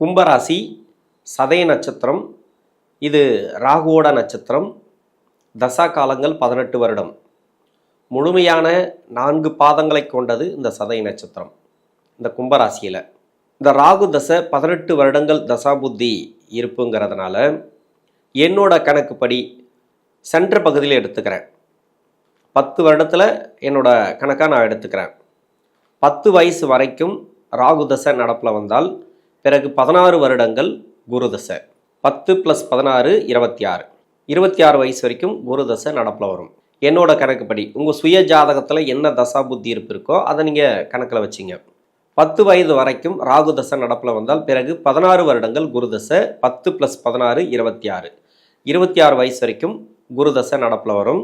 கும்பராசி சதய நட்சத்திரம். இது ராகுவோட நட்சத்திரம். தசா காலங்கள் பதினெட்டு வருடம். முழுமையான நான்கு பாதங்களை கொண்டது இந்த சதய நட்சத்திரம் இந்த கும்பராசியில். இந்த ராகு தசை பதினெட்டு வருடங்கள் தசாபுத்தி இருப்புங்கிறதுனால என்னோட கணக்குப்படி சென்ற பகுதியில் எடுத்துக்கிறேன். பத்து வருடத்தில் என்னோட கணக்காக நான் எடுத்துக்கிறேன். பத்து வயசு வரைக்கும் ராகு தசை நடப்பில் வந்தால் பிறகு பதினாறு வருடங்கள் குருதசை. பத்து ப்ளஸ் பதினாறு இருபத்தி ஆறு. இருபத்தி ஆறு வயசு வரைக்கும் குருதசை நடப்பில் வரும். என்னோட கணக்குப்படி உங்கள் சுய ஜாதகத்தில் என்ன தசா புத்தி இருப்பு இருக்கோ அதை நீங்கள் கணக்கில் வச்சிங்க. பத்து வயது வரைக்கும் ராகு தசை நடப்பில் வந்தால் பிறகு பதினாறு வருடங்கள் குருதசை பத்து ப்ளஸ் பதினாறு இருபத்தி ஆறு. இருபத்தி ஆறு வயசு வரைக்கும் குருதசை நடப்பில் வரும்.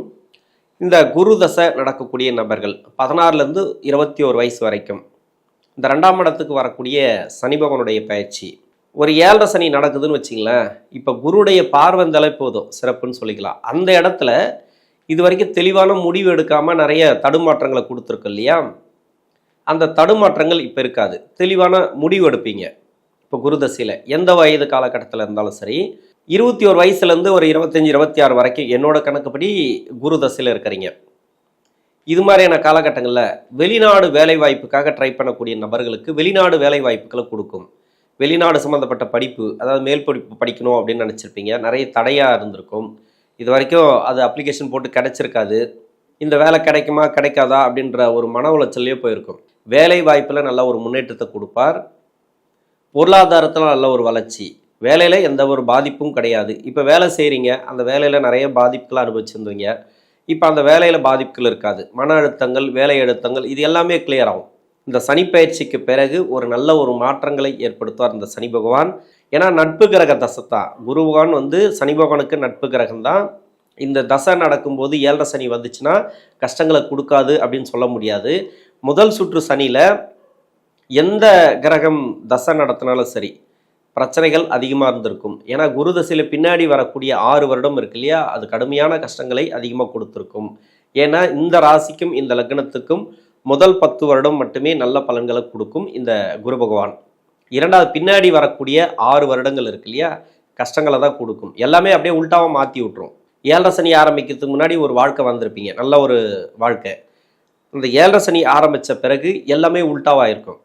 இந்த குருதசை நடக்கக்கூடிய நபர்கள் பதினாறுலேருந்து இருபத்தி ஒரு வயசு வரைக்கும் இந்த ரெண்டாம் இடத்துக்கு வரக்கூடிய சனி பகவனுடைய பயிற்சி. ஒரு ஏழரை சனி நடக்குதுன்னு வச்சிங்களேன் இப்போ குருடைய பார்வந்தலை போதும் சிறப்புன்னு சொல்லிக்கலாம். அந்த இடத்துல இது வரைக்கும் தெளிவான முடிவு எடுக்காமல் நிறைய தடுமாற்றங்களை கொடுத்துருக்கு இல்லையா? அந்த தடுமாற்றங்கள் இப்போ இருக்காது. தெளிவான முடிவு எடுப்பீங்க. இப்போ குருதசையில் எந்த வயது காலகட்டத்தில் இருந்தாலும் சரி இருபத்தி ஒரு வயசுலேருந்து ஒரு இருபத்தஞ்சி இருபத்தி ஆறு வரைக்கும் என்னோட கணக்குப்படி குரு தசையில் இருக்கிறீங்க. இது மாதிரியான காலகட்டங்களில் வெளிநாடு வேலைவாய்ப்புக்காக ட்ரை பண்ணக்கூடிய நபர்களுக்கு வெளிநாடு வேலைவாய்ப்புகளை கொடுக்கும். வெளிநாடு சம்மந்தப்பட்ட படிப்பு அதாவது மேல் படிப்பு படிக்கணும் அப்படின்னு நினச்சிருப்பீங்க. நிறைய தடையாக இருந்திருக்கும். இது வரைக்கும் அது அப்ளிகேஷன் போட்டு கிடைச்சிருக்காது. இந்த வேலை கிடைக்குமா கிடைக்காதா அப்படின்ற ஒரு மன உளைச்சல்லையே போயிருக்கும். வேலை வாய்ப்பில் நல்ல ஒரு முன்னேற்றத்தை கொடுப்பார். பொருளாதாரத்தில் நல்ல ஒரு வளர்ச்சி. வேலையில் எந்த ஒரு பாதிப்பும் கிடையாது. இப்போ வேலை செய்கிறீங்க அந்த வேலையில் நிறைய பாதிப்புகளை அனுபவிச்சிருந்தீங்க. இப்போ அந்த வேலையில் பாதிப்புகள் இருக்காது. மன அழுத்தங்கள் வேலை அழுத்தங்கள் இது எல்லாமே கிளியர் ஆகும். இந்த சனிப்பயிற்சிக்கு பிறகு ஒரு நல்ல ஒரு மாற்றங்களை ஏற்படுத்துவார் இந்த சனி பகவான். ஏன்னா நட்பு கிரக தசத்தா குரு பகவான் வந்து சனி பகவானுக்கு நட்பு கிரகம் தான். இந்த தசை நடக்கும்போது ஏழரை சனி வந்துச்சுன்னா கஷ்டங்களை கொடுக்காது அப்படின்னு சொல்ல முடியாது. முதல் சுற்று சனியில் எந்த கிரகம் தசை நடத்தினாலும் சரி பிரச்சனைகள் அதிகமாக இருந்திருக்கும். ஏன்னா குரு தசையில் பின்னாடி வரக்கூடிய ஆறு வருடம் இருக்கு இல்லையா? அது கடுமையான கஷ்டங்களை அதிகமாக கொடுத்துருக்கும். ஏன்னா இந்த ராசிக்கும் இந்த லக்னத்துக்கும் முதல் பத்து வருடம் மட்டுமே நல்ல பலன்களை கொடுக்கும் இந்த குரு பகவான். இரண்டாவது பின்னாடி வரக்கூடிய ஆறு வருடங்கள் இருக்கு இல்லையா? கஷ்டங்களை தான் கொடுக்கும். எல்லாமே அப்படியே உள்டாவாக மாற்றி விட்ரும் ஏழரை சனி ஆரம்பிக்கிறதுக்கு முன்னாடி ஒரு வாழ்க்கை வந்திருப்பீங்க. நல்ல ஒரு வாழ்க்கை. இந்த ஏழரை சனி ஆரம்பித்த பிறகு எல்லாமே உள்டாவாக இருக்கும்.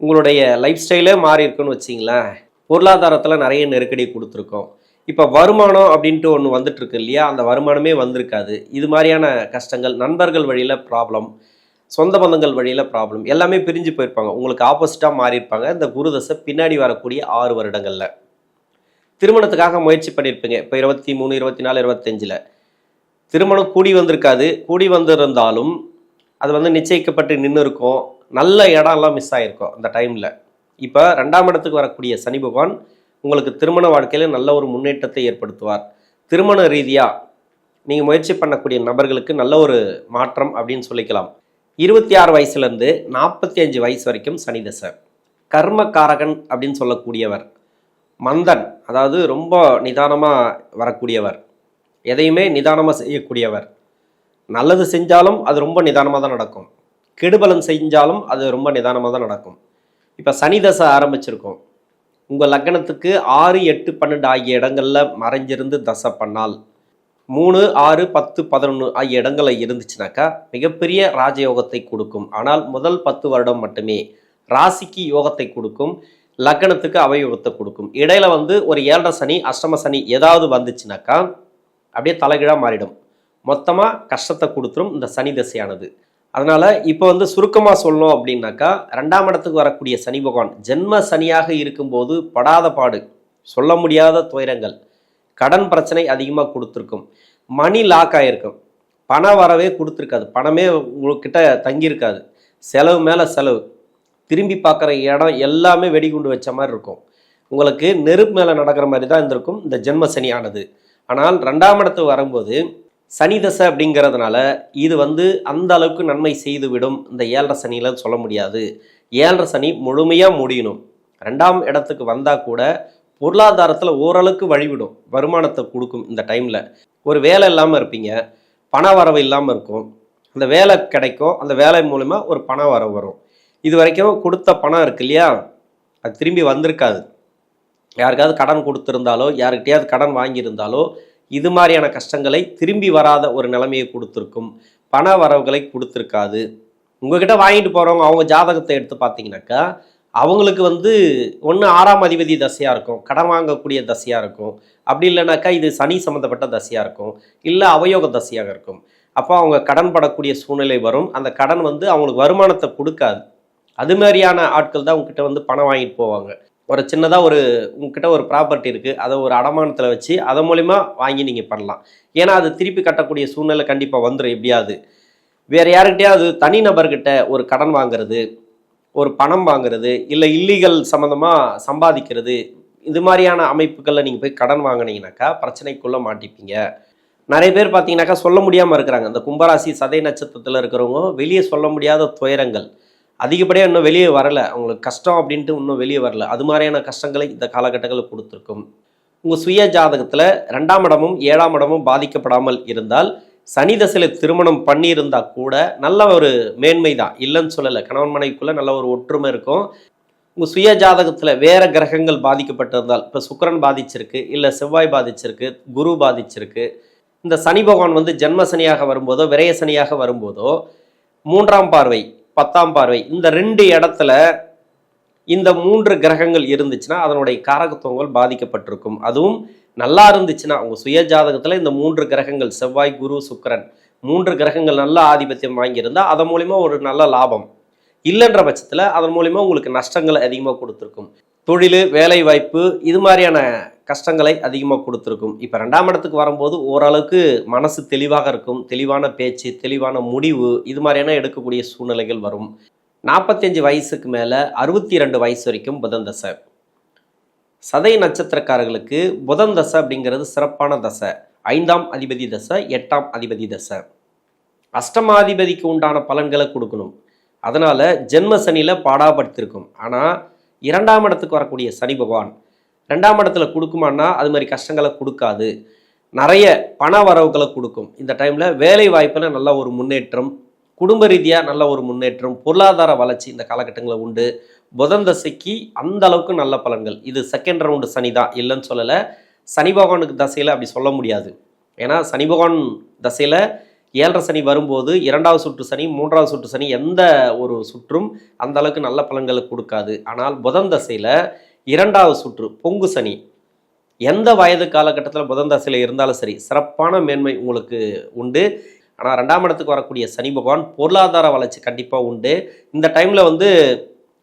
உங்களுடைய லைஃப் ஸ்டைலே மாறி இருக்குன்னு வச்சிங்களேன் பொருளாதாரத்தில் நிறைய நெருக்கடி கொடுத்துருக்கோம். இப்போ வருமானம் அப்படின்ட்டு ஒன்று வந்துட்டுருக்கு இல்லையா? அந்த வருமானமே வந்திருக்காது. இது மாதிரியான கஷ்டங்கள் நண்பர்கள் வழியில் ப்ராப்ளம் சொந்த பந்தங்கள் வழியில் ப்ராப்ளம் எல்லாமே பிரிஞ்சு போயிருப்பாங்க. உங்களுக்கு ஆப்போசிட்டாக மாறியிருப்பாங்க இந்த குருதசை பின்னாடி வரக்கூடிய ஆறு வருடங்களில். திருமணத்துக்காக முயற்சி பண்ணியிருப்பீங்க. இப்போ இருபத்தி மூணு இருபத்தி நாலு இருபத்தஞ்சில் திருமணம் கூடி வந்திருக்காது. கூடி வந்திருந்தாலும் அது வந்து நிச்சயிக்கப்பட்டு நின்று இருக்கும் நல்ல இடம்லாம் மிஸ் ஆகிருக்கும் அந்த டைமில் இப்போ ரெண்டாம் இடத்துக்கு வரக்கூடிய சனி பகவான் உங்களுக்கு திருமண வாழ்க்கையில் நல்ல ஒரு முன்னேற்றத்தை ஏற்படுத்துவார். திருமண ரீதியாக நீங்கள் முயற்சி பண்ணக்கூடிய நபர்களுக்கு நல்ல ஒரு மாற்றம் அப்படின்னு சொல்லிக்கலாம். இருபத்தி ஆறு வயசுலேருந்து நாற்பத்தி அஞ்சு வயசு வரைக்கும் சனி தசை. கர்மகாரகன் அப்படின்னு சொல்லக்கூடியவர். மந்தன் அதாவது ரொம்ப நிதானமாக வரக்கூடியவர். எதையுமே நிதானமாக செய்யக்கூடியவர். நல்லது செஞ்சாலும் அது ரொம்ப நிதானமாக தான் நடக்கும். கெடுபலம் செஞ்சாலும் அது ரொம்ப நிதானமாக தான் நடக்கும். இப்போ சனி தசை ஆரம்பிச்சிருக்கோம். உங்கள் லக்னத்துக்கு ஆறு எட்டு பன்னெண்டு ஆகிய இடங்களில் மறைஞ்சிருந்து தசை பண்ணால் மூணு ஆறு பத்து பதினொன்று ஆகிய இடங்களில் இருந்துச்சுனாக்கா மிகப்பெரிய ராஜயோகத்தை கொடுக்கும். ஆனால் முதல் பத்து வருடம் மட்டுமே ராசிக்கு யோகத்தை கொடுக்கும் லக்னத்துக்கு அவயோகத்தை கொடுக்கும். இடையில வந்து ஒரு ஏழரை சனி அஷ்டம சனி ஏதாவது வந்துச்சுனாக்கா அப்படியே தலைகீழாக மாறிடும். மொத்தமாக கஷ்டத்தை கொடுத்துரும் இந்த சனி தசையானது. அதனால் இப்போ வந்து சுருக்கமாக சொல்லணும் அப்படின்னாக்கா ரெண்டாம் இடத்துக்கு வரக்கூடிய சனி பகவான் ஜென்ம சனியாக இருக்கும்போது படாத பாடு சொல்ல முடியாத துயரங்கள் கடன் பிரச்சனை அதிகமாக கொடுத்துருக்கும். மணி லாக் ஆகிருக்கும் பண வரவே கொடுத்துருக்காது. பணமே உங்ககிட்ட தங்கியிருக்காது. செலவு மேலே செலவு. திரும்பி பார்க்குற இடம் எல்லாமே வெடிகுண்டு வச்ச மாதிரி இருக்கும். உங்களுக்கு நெருப்பு மேலே நடக்கிற மாதிரி தான் இருந்திருக்கும். இந்த ஜென்ம சனியானது. ஆனால் ரெண்டாம் இடத்துக்கு வரும்போது சனி தசை அப்படிங்கிறதுனால இது வந்து அந்த அளவுக்கு நன்மை செய்துவிடும். இந்த ஏழரை சனியில் சொல்ல முடியாது. ஏழரை சனி முழுமையாக முடியணும். ரெண்டாம் இடத்துக்கு வந்தால் கூட பொருளாதாரத்தில் ஓரளவுக்கு வழிவிடும். வருமானத்தை கொடுக்கும் இந்த டைமில். ஒரு வேலை இல்லாமல் இருப்பீங்க. பண வரவு இல்லாமல் இருக்கும். அந்த வேலை கிடைக்கும். அந்த வேலை மூலிமா ஒரு பண வரவு வரும். இது வரைக்கும் கொடுத்த பணம் இருக்கு இல்லையா? அது திரும்பி வந்திருக்காது. யாருக்காவது கடன் கொடுத்துருந்தாலோ யாருக்கிட்டையாவது கடன் வாங்கியிருந்தாலோ இது மாதிரியான கஷ்டங்களை திரும்பி வராத ஒரு நிலைமையை கொடுத்துருக்கும். பண வரவுகளை கொடுத்துருக்காது. உங்ககிட்ட வாங்கிட்டு போகிறவங்க அவங்க ஜாதகத்தை எடுத்து பார்த்தீங்கன்னாக்கா அவங்களுக்கு வந்து ஒன்று ஆறாம் அதிபதி தசையாக இருக்கும் கடன் வாங்கக்கூடிய தசையாக இருக்கும். அப்படி இல்லைனாக்கா இது சனி சம்மந்தப்பட்ட தசையாக இருக்கும் இல்லை அவயோக தசையாக இருக்கும். அப்போ அவங்க கடன் படக்கூடிய சூழ்நிலை வரும். அந்த கடன் வந்து அவங்களுக்கு வருமானத்தை கொடுக்காது. அது மாதிரியான ஆட்கள் தான் உங்ககிட்ட வந்து பணம் வாங்கிட்டு போவாங்க. ஒரு சின்னதாக ஒரு உங்ககிட்ட ஒரு ப்ராப்பர்ட்டி இருக்குது அதை ஒரு அடமானத்தில் வச்சு அதன் மூலிமா வாங்கி நீங்கள் பண்ணலாம். ஏன்னா அது திருப்பி கட்டக்கூடிய சூழ்நிலை கண்டிப்பாக வந்துடும் எப்படியாவது. வேறு யாருக்கிட்டையாவது தனிநபர்கிட்ட ஒரு கடன் வாங்குறது ஒரு பணம் வாங்குறது இல்லை இல்லீகல் சம்மந்தமாக சம்பாதிக்கிறது இது மாதிரியான அமைப்புகளில் நீங்கள் போய் கடன் வாங்கினீங்கனாக்கா பிரச்சனைக்குள்ளே மாட்டிப்பீங்க. நிறைய பேர் பார்த்தீங்கன்னாக்கா சொல்ல முடியாமல் இருக்கிறாங்க. இந்த கும்பராசி சதை நட்சத்திரத்தில் இருக்கிறவங்க வெளியே சொல்ல முடியாத துயரங்கள். அதிகப்படியாக இன்னும் வெளியே வரல. அவங்களுக்கு கஷ்டம் அப்படின்ட்டு இன்னும் வெளியே வரல. அது மாதிரியான கஷ்டங்களை இந்த காலகட்டங்களில் கொடுத்துருக்கும். உங்கள் சுய ஜாதகத்தில் ரெண்டாம் இடமும் ஏழாம் இடமும் பாதிக்கப்படாமல் இருந்தால் சனி தசையில் திருமணம் பண்ணியிருந்தா கூட நல்ல ஒரு மேன்மை தான். இல்லைன்னு சொல்லலை. கணவன் மனைவிக்குள்ளே நல்ல ஒரு ஒற்றுமை இருக்கும். உங்கள் சுய ஜாதகத்தில் வேறு கிரகங்கள் பாதிக்கப்பட்டிருந்தால் இப்போ சுக்கிரன் பாதிச்சிருக்கு இல்லை செவ்வாய் பாதிச்சிருக்கு குரு பாதிச்சிருக்கு. இந்த சனி பகவான் வந்து ஜென்ம சனியாக வரும்போதோ விரய சனியாக வரும்போதோ மூன்றாம் பார்வை பத்தாம் பார்வை. இந்த ரெண்டு இடத்துல இந்த மூன்று கிரகங்கள் இருந்துச்சுன்னா அதனுடைய காரகத்துவங்கள் பாதிக்கப்பட்டிருக்கும். அதுவும் நல்லா இருந்துச்சுன்னா உங்கள் சுய ஜாதகத்தில் இந்த மூன்று கிரகங்கள் செவ்வாய் குரு சுக்கரன் மூன்று கிரகங்கள் நல்ல ஆதிபத்தியம் வாங்கியிருந்தால் அதன் மூலிமா ஒரு நல்ல லாபம். இல்லைன்ற பட்சத்தில் அதன் மூலிமா உங்களுக்கு நஷ்டங்களை அதிகமாக கொடுத்துருக்கும். தொழில் வேலை வாய்ப்பு இது மாதிரியான கஷ்டங்களை அதிகமாக கொடுத்துருக்கும். இப்போ ரெண்டாம் இடத்துக்கு வரும்போது ஓரளவுக்கு மனசு தெளிவாக இருக்கும். தெளிவான பேச்சு தெளிவான முடிவு இது மாதிரியான எடுக்கக்கூடிய சூழ்நிலைகள் வரும். நாற்பத்தஞ்சு வயசுக்கு மேலே அறுபத்தி ரெண்டு வயசு வரைக்கும் புதன் தசை. சதை நட்சத்திரக்காரர்களுக்கு புதன் தசை அப்படிங்கிறது சிறப்பான தசை. ஐந்தாம் அதிபதி தசை எட்டாம் அதிபதி தசை. அஷ்டமாதிபதிக்கு உண்டான பலன்களை கொடுக்கணும். அதனால் ஜென்ம சனியில் பாடாப்படுத்திருக்கும் ஆனால் இரண்டாம் இடத்துக்கு வரக்கூடிய சனி பகவான் ரெண்டாம் இடத்துல கொடுக்குமான்னா அது மாதிரி கஷ்டங்களை கொடுக்காது. நிறைய பண வரவுகளை கொடுக்கும். இந்த டைமில் வேலை வாய்ப்பில் நல்ல ஒரு முன்னேற்றம் குடும்ப ரீதியாக நல்ல ஒரு முன்னேற்றம் பொருளாதார வளர்ச்சி இந்த காலகட்டங்களில் உண்டு. புதன் தசைக்கு அந்த அளவுக்கு நல்ல பலன்கள். இது செகண்ட் ரவுண்டு சனி தான். இல்லைன்னு சொல்லலை. சனி பகவானுக்கு தசையில் அப்படி சொல்ல முடியாது. ஏன்னா சனி பகவான் தசையில் ஏழரை சனி வரும்போது இரண்டாவது சுற்று சனி மூன்றாவது சுற்று சனி எந்த ஒரு சுற்றும் அந்த அளவுக்கு நல்ல பலன்களை கொடுக்காது. ஆனால் புதன் தசையில் இரண்டாவது சுற்று பொங்கு சனி. எந்த வயது காலகட்டத்தில் புதன் தசையில் இருந்தாலும் சரி சிறப்பான மேன்மை உங்களுக்கு உண்டு. ஆனால் ரெண்டாம் இடத்துக்கு வரக்கூடிய சனி பகவான் பொருளாதார வளர்ச்சி கண்டிப்பாக உண்டு. இந்த டைமில் வந்து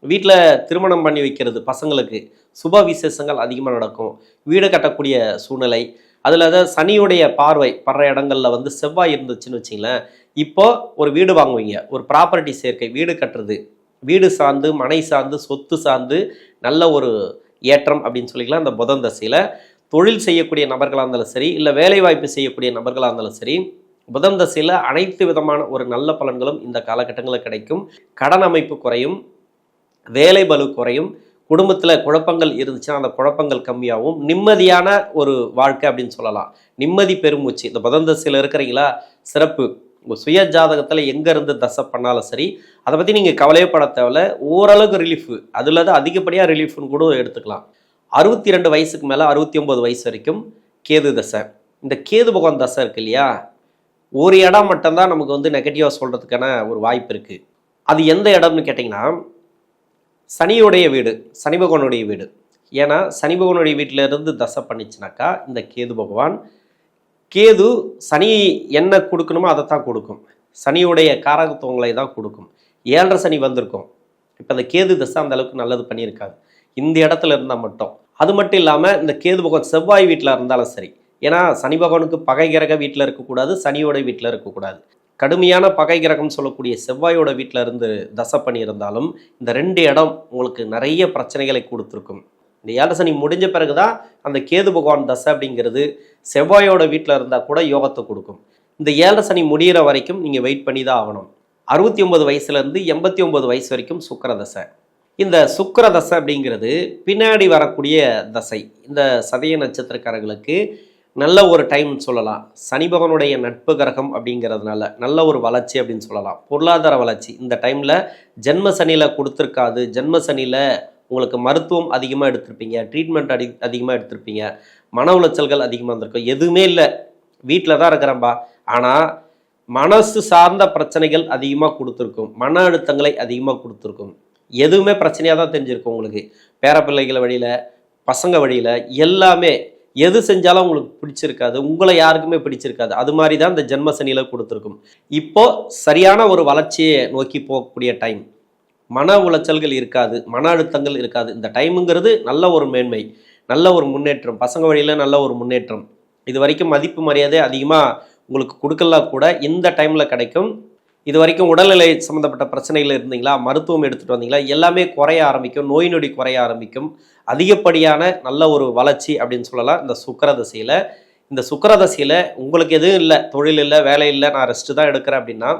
வீட்டில் திருமணம் பண்ணி வைக்கிறது பசங்களுக்கு சுப விசேஷங்கள் அதிகமாக நடக்கும். வீடு கட்டக்கூடிய சூழ்நிலை அதில் தான் சனியுடைய பார்வை படுற இடங்களில் வந்து செவ்வாய் இருந்துச்சுன்னு வச்சிங்களேன் இப்போ ஒரு வீடு வாங்குவீங்க ஒரு ப்ராப்பர்ட்டி சேர்க்கை வீடு கட்டுறது வீடு சார்ந்து மனை சார்ந்து சொத்து சார்ந்து நல்ல ஒரு ஏற்றம் அப்படின்னு சொல்லிக்கலாம் அந்த புதன் தசையில். தொழில் செய்யக்கூடிய நபர்களாக இருந்தாலும் சரி இல்லை வேலைவாய்ப்பு செய்யக்கூடிய நபர்களாக இருந்தாலும் சரி புதன் தசையில் அனைத்து விதமான ஒரு நல்ல பலன்களும் இந்த காலகட்டங்களில் கிடைக்கும். கடன் அமைப்பு குறையும் வேலை பலு குறையும் குடும்பத்தில் குழப்பங்கள் இருந்துச்சுன்னா அந்த குழப்பங்கள் கம்மியாகவும் நிம்மதியான ஒரு வாழ்க்கை அப்படின்னு சொல்லலாம். நிம்மதி பெருமூச்சு. இந்த புதன் தசையில் இருக்கிறீங்களா? சிறப்பு. உங்கள் சுய ஜாதகத்தில் எங்கேருந்து தசை பண்ணாலும் சரி அதை பற்றி நீங்கள் கவலையே பட தேவையில்ல. ஓரளவுக்கு ரிலீஃபு அதில் தான் அதிகப்படியாக ரிலீஃப்னு கூட எடுத்துக்கலாம். அறுபத்தி ரெண்டு வயசுக்கு மேலே அறுபத்தி ஒம்பது வயசு வரைக்கும் கேது தசை. இந்த கேது பகவான் தசை இருக்கு இல்லையா? ஒரு இடம் மட்டும்தான் நமக்கு வந்து நெகட்டிவாக சொல்கிறதுக்கான ஒரு வாய்ப்பு இருக்குது அது எந்த இடம்னு கேட்டிங்கன்னா சனியுடைய வீடு சனி பகவானுடைய வீடு. ஏன்னா சனி பகவானுடைய வீட்டிலேருந்து தசை பண்ணிச்சுனாக்கா இந்த கேது பகவான் கேது சனி என்ன கொடுக்கணுமோ அதை தான் கொடுக்கும். சனியுடைய காரகத்துவங்களை தான் கொடுக்கும். ஏழரை சனி வந்திருக்கும். இப்போ இந்த கேது தசை அந்த அளவுக்கு நல்லது பண்ணியிருக்காது இந்த இடத்துல இருந்தால் மட்டும். அது மட்டும் இல்லாமல் இந்த கேது பகவான் செவ்வாய் வீட்டில் இருந்தாலும் சரி. ஏன்னா சனி பகவானுக்கு பகை கிரக வீட்டில் இருக்கக்கூடாது சனியோட வீட்டில் இருக்கக்கூடாது. கடுமையான பகை கிரகம் சொல்லக்கூடிய செவ்வாயோட வீட்டில் இருந்து தசை பண்ணியிருந்தாலும் இந்த ரெண்டு இடம் உங்களுக்கு நிறைய பிரச்சனைகளை கொடுத்துருக்கும். இந்த ஏழரை சனி முடிஞ்ச பிறகு தான் அந்த கேது பகவான் தசை அப்படிங்கிறது செவ்வாயோட வீட்டில் இருந்தால் கூட யோகத்தை கொடுக்கும். இந்த ஏழரை சனி முடிகிற வரைக்கும் நீங்கள் வெயிட் பண்ணி தான் ஆகணும். அறுபத்தி ஒன்பது வயசுலேருந்து எண்பத்தி ஒன்பது வயசு வரைக்கும் சுக்கிர தசை. இந்த சுக்கிர தசை அப்படிங்கிறது பின்னாடி வரக்கூடிய தசை. இந்த சதய நட்சத்திரக்காரர்களுக்கு நல்ல ஒரு டைம் சொல்லலாம். சனி பகவனுடைய நட்பு கிரகம் அப்படிங்கிறதுனால நல்ல ஒரு வளர்ச்சி அப்படின்னு சொல்லலாம். பொருளாதார வளர்ச்சி. இந்த டைமில் ஜென்ம சனியில் கொடுத்துருக்காது. ஜென்ம சனியில் உங்களுக்கு மருத்துவம் அதிகமாக எடுத்திருப்பீங்க ட்ரீட்மெண்ட் அடி அதிகமாக எடுத்திருப்பீங்க மன உளைச்சல்கள் அதிகமாக இருந்திருக்கும். எதுவுமே இல்லை. வீட்டில் தான் இருக்கிறேன்பா. ஆனால் மனசு சார்ந்த பிரச்சனைகள் அதிகமாக கொடுத்துருக்கும். மன அழுத்தங்களை அதிகமாக கொடுத்துருக்கும். எதுவுமே பிரச்சனையாக தான் தெரிஞ்சிருக்கும் உங்களுக்கு. பேரப்பிள்ளைகள் வழியில் பசங்க வழியில் எல்லாமே எது செஞ்சாலும் உங்களுக்கு பிடிச்சிருக்காது. உங்களை யாருக்குமே பிடிச்சிருக்காது. அது மாதிரி தான் இந்த ஜென்ம சனியில் கொடுத்துருக்கும். இப்போது சரியான ஒரு வளர்ச்சியை நோக்கி போகக்கூடிய டைம் மன உளைச்சல்கள் இருக்காது மன அழுத்தங்கள் இருக்காது. இந்த டைமுங்கிறது நல்ல ஒரு மேன்மை நல்ல ஒரு முன்னேற்றம். பசங்க வழியில் நல்ல ஒரு முன்னேற்றம். இது வரைக்கும் மதிப்பு மரியாதை அதிகமாக உங்களுக்கு கொடுக்கல கூட இந்த டைமில் கிடைக்கும். இது வரைக்கும் உடல்நிலை சம்மந்தப்பட்ட பிரச்சனைகள் இருந்தீங்களா மருத்துவம் எடுத்துகிட்டு வந்தீங்களா எல்லாமே குறைய ஆரம்பிக்கும் நோய் நொடி குறைய ஆரம்பிக்கும். அதிகப்படியான நல்ல ஒரு வளர்ச்சி அப்படின்னு சொல்லலாம் இந்த சுக்கர தசையில். இந்த சுக்கர தசையில் உங்களுக்கு எதுவும் இல்லை தொழில் இல்லை வேலை இல்லை நான் ரெஸ்ட்டு தான் எடுக்கிறேன் அப்படின்னா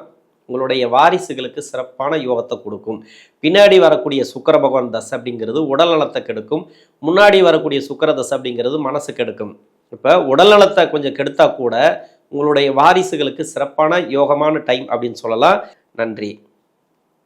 உங்களுடைய வாரிசுகளுக்கு சிறப்பான யோகத்தை கொடுக்கும். பின்னாடி வரக்கூடிய சுக்கர பகவான் தசை அப்படிங்கிறது உடல் நலத்தை கெடுக்கும். முன்னாடி வரக்கூடிய சுக்கர தசை அப்படிங்கிறது மனசு கெடுக்கும். இப்போ உடல் நலத்தை கொஞ்சம் கெடுத்தா கூட உங்களுடைய வாரிசுகளுக்கு சிறப்பான யோகமான டைம் அப்படின்னு சொல்லலாம். நன்றி.